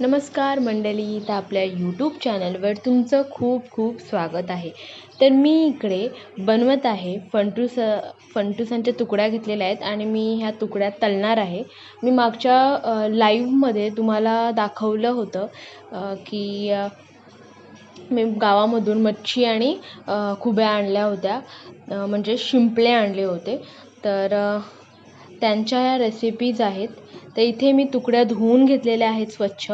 नमस्कार मंडळी तर आपल्या यूट्यूब चॅनलवर तुमचं खूप खूप स्वागत आहे. तर मी इकडे बनवत आहे फंटूस फंटुसांच्या तुकड्या घेतलेल्या आहेत आणि मी ह्या तुकड्या तळणार आहे. मी मागच्या लाईव्हमध्ये तुम्हाला दाखवलं होतं की मी गावामधून मच्छी आणि खुब्या आणल्या होत्या म्हणजे शिंपले आणले होते. तर त्यांच्या ह्या रेसिपीज आहेत. तर इथे मी तुकड्या धुवून घेतलेल्या आहेत स्वच्छ.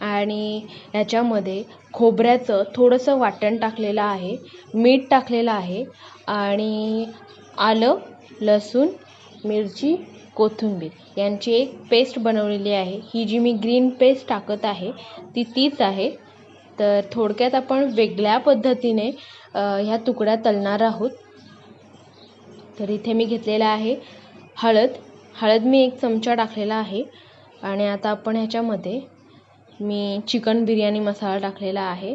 आणि ह्याच्यामध्ये खोबऱ्याचं थोडंसं वाटण टाकलेलं आहे. मीठ टाकलेलं आहे. आणि आलं लसूण मिरची कोथिंबीर. यांची एक पेस्ट बनवलेली आहे. ही जी मी ग्रीन पेस्ट टाकत आहे ती तीच आहे. तर थोडक्यात आपण वेगळ्या पद्धतीने ह्या तुकड्या तळणार आहोत. तर इथे मी घेतलेला आहे हळद. हळद मी एक चमचा टाकलेला आहे. आणि आता आपण ह्याच्यामध्ये मी चिकन बिर्याणी मसाला टाकलेला आहे.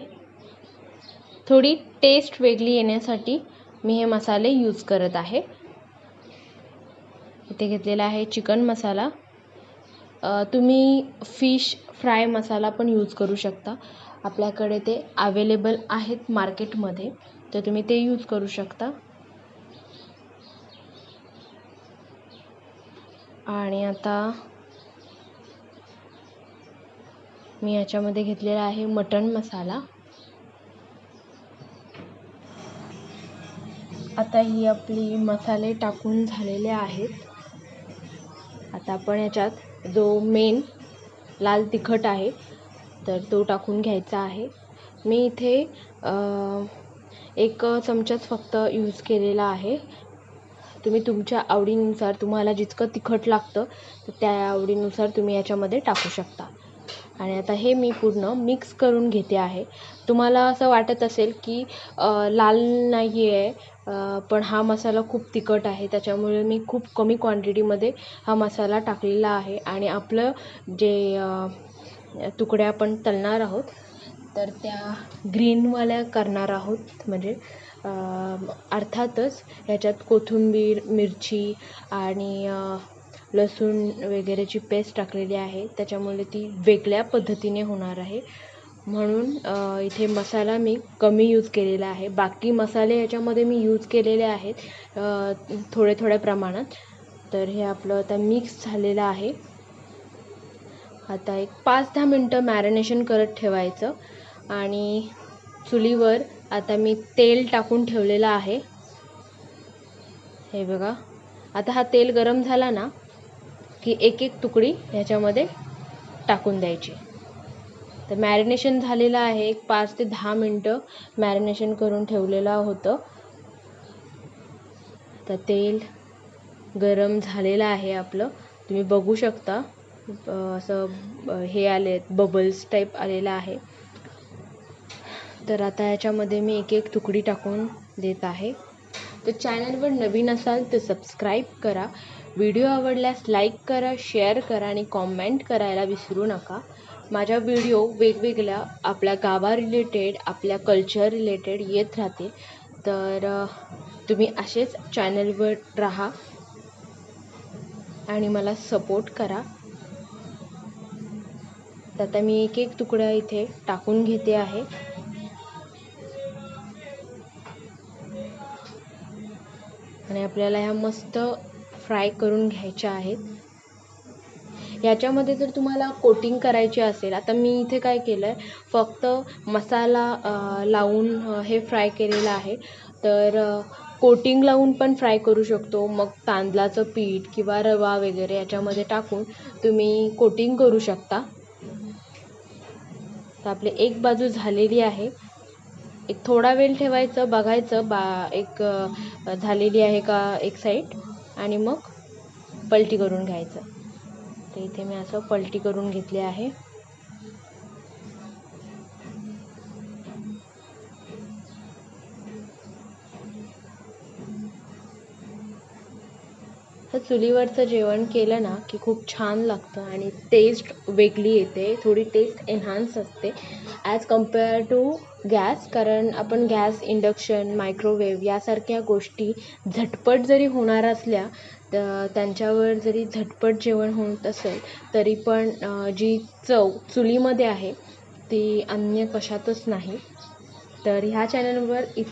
थोडी टेस्ट वेगळी येण्यासाठी मी हे मसाले यूज करत आहे. इथे घेतलेला आहे चिकन मसाला. तुम्ही फिश फ्राय मसाला पण यूज करू शकता. आपल्याकडे ते अवेलेबल आहेत मार्केटमध्ये तर तुम्ही ते यूज करू शकता. आणि आता मी याच्यामध्ये घेतलेला आहे मटण मसाला. आता ही आपली मसाले टाकून झालेले आहेत. आता आपण याच्यात जो मेन लाल तिखट आहे तर तो टाकून घ्यायचा आहे. मी इथे एक चमचाच फक्त यूज केलेला आहे. तुम्ही तुमच्या आवडीनुसार तुम्हाला जितकं तिखट लागतं तर त्या आवडीनुसार तुम्ही याच्यामध्ये टाकू शकता. आणि आता हे मी पूर्ण मिक्स करून घेते आहे. तुम्हाला असं वाटत असेल की लाल नाही आहे पण हा मसाला खूप तिखट आहे त्याच्यामुळे मी खूप कमी क्वांटिटीमध्ये हा मसाला टाकलेला आहे. आणि आपलं जे तुकडे तुकड्या आपण तळणार आहोत तर त्या ग्रीनवाल्या करणार आहोत. म्हणजे अर्थातच ह्याच्यात कोथिंबीर मिरची आणि लसूण वगैरेची पेस्ट टाकलेली आहे. त्याच्यामुळे ती वेगळ्या पद्धतीने होणार आहे. म्हणून इथे मसाला मी कमी यूज केलेला आहे. बाकी मसाले याच्यामध्ये मी यूज केलेले आहेत थोडे थोड्या थोड्या प्रमाणात. तर हे आपलं आता मिक्स झालेलं आहे. आता एक पाच दहा मिनटं मॅरिनेशन करत ठेवायचं. आणि चुलीवर आता मी तेल टाकून ठेवलेलं आहे. हे बघा. आता हा तेल गरम झाला ना की एक एक तुकडी ह्याच्यामध्ये टाकून द्यायची. तर मॅरिनेशन झालेलं आहे. एक पाच ते दहा मिनटं मॅरिनेशन करून ठेवलेलं होतं. तर तेल गरम झालेलं आहे आपलं. तुम्ही बघू शकता. असं हे आले बबल्स टाईप आलेलं आहे. तर आता याच्यामध्ये मी एक एक तुकडी टाकून देत आहे. तर चॅनलवर नवीन असाल तर सबस्क्राईब करा. व्हिडिओ आवडल्यास लाईक करा शेअर करा आणि कॉमेंट करायला विसरू नका. माझ्या व्हिडिओ वेगवेगळ्या आपल्या गावा रिलेटेड आपल्या कल्चर रिलेटेड येत राहते. तर तुम्ही असेच चॅनलवर राहा आणि मला सपोर्ट करा. तर आता मी एक एक तुकड्या इथे टाकून घेते आहे. आणि आपल्याला ह्या मस्त फ्राय करून घ्यायच्या आहेत. याच्यामध्ये जर तुम्हाला कोटिंग करायची असेल आता मी इथे काय केलं आहे फक्त मसाला लावून हे फ्राय केलेलं आहे. तर कोटिंग लावून पण फ्राय करू शकतो. मग तांदळाचं पीठ किंवा रवा वगैरे याच्यामध्ये टाकून तुम्ही कोटिंग करू शकता. तर आपली एक बाजू झालेली आहे. एक थोडा वेळ ठेवायचं बघायचं बा एक झालेली आहे का एक साईड आणि मग पलटी करून घ्यायचं. तर इथे मी असं पलटी करून घेतले आहे. तर चुलीवरचं जेवण केलं ना की खूप छान लागतं आणि टेस्ट वेगळी येते थोडी टेस्ट एन्हान्स असते. ॲज कंपेअर टू गॅस कारण आपण गॅस इंडक्शन मायक्रोवेव्ह यासारख्या गोष्टी झटपट जरी होणार असल्या तर त्यांच्यावर जरी झटपट जेवण होत असेल तरी पण जी चव चुलीमध्ये आहे ती अन्य कशातच नाही. तर ह्या चॅनलवर इथे